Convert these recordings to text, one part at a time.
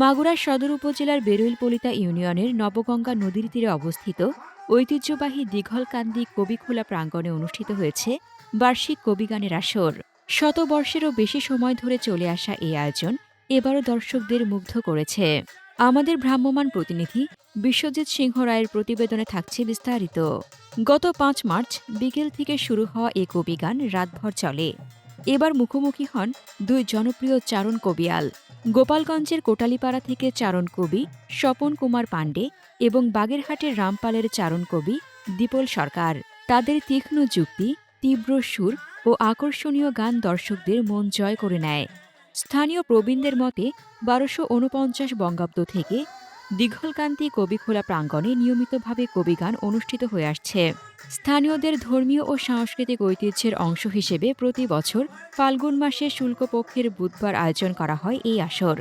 মাগুরা সদর উপজেলার বেরুইলপলিতা ইউনিয়নের নবগঙ্গা নদীর তীরে অবস্থিত ঐতিহ্যবাহী দীঘলকান্দি কবিখোলা প্রাঙ্গণে অনুষ্ঠিত হয়েছে বার্ষিক কবিগানের আসর। শতবর্ষেরও বেশি সময় ধরে চলে আসা এই আয়োজন এবারও দর্শকদের মুগ্ধ করেছে। আমাদের ভ্রাম্যমাণ প্রতিনিধি বিশ্বজিৎ সিংহ রায়ের প্রতিবেদনে থাকছে বিস্তারিত। গত পাঁচ মার্চ বিকেল থেকে শুরু হওয়া এ কবিগান রাতভর চলে। এবার মুখোমুখি হন দুই জনপ্রিয় চারণ কবিয়াল। গোপালগঞ্জের কোটালীপাড়া থেকে চারণ কবি স্বপন কুমার পাণ্ডে এবং বাগেরহাটের রামপালের চারণ কবি দীপল সরকার। তাদের তীক্ষ্ণ যুক্তি, তীব্র সুর ও আকর্ষণীয় গান দর্শকদের মন জয় করে নেয়। স্থানীয় প্রবীণদের মতে, বারোশো উনপঞ্চাশ বঙ্গাব্দ থেকে দীঘলকান্তি কবিখোলা প্রাঙ্গণে নিয়মিতভাবে কবিগান অনুষ্ঠিত হয়ে আসছে। স্থানীয়দের ধর্মীয় ও সাংস্কৃতিক ঐতিহ্যের অংশ হিসেবে প্রতি বছর ফাল্গুন মাসে শুল্কপক্ষের বুধবার আয়োজন করা হয় এই আসর।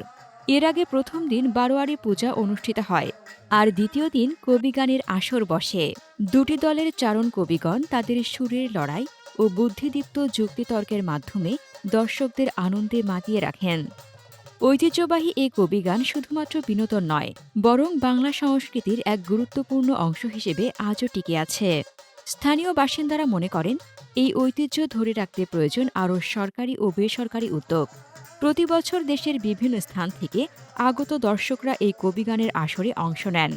এর আগে প্রথম দিন বারোয়ারি পূজা অনুষ্ঠিত হয়, আর দ্বিতীয় দিন কবিগানের আসর বসে। দুটি দলের চারণ কবিগণ তাদের সুরের লড়াই ও বুদ্ধিদীপ্ত যুক্তিতর্কের মাধ্যমে দর্শকদের আনন্দে মাতিয়ে রাখেন। ঐতিহ্যবাহী এই কবিগান শুধুমাত্র বিনোদন নয়, বরং বাংলা সংস্কৃতির এক গুরুত্বপূর্ণ অংশ হিসেবে আজও টিকে আছে। স্থানীয় বাসিন্দারা মনে করেন, এই ঐতিহ্য ধরে রাখতে প্রয়োজন আরও সরকারি ও বেসরকারি উদ্যোগ। প্রতি বছর দেশের বিভিন্ন স্থান থেকে আগত দর্শকরা এই কবিগানের আসরে অংশ নেন,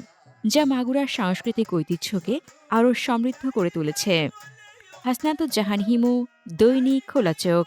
যা মাগুরার সাংস্কৃতিক ঐতিহ্যকে আরও সমৃদ্ধ করে তুলেছে। হাসনাতুজ্জাহান হিমু, দৈনিক খোলা চোখ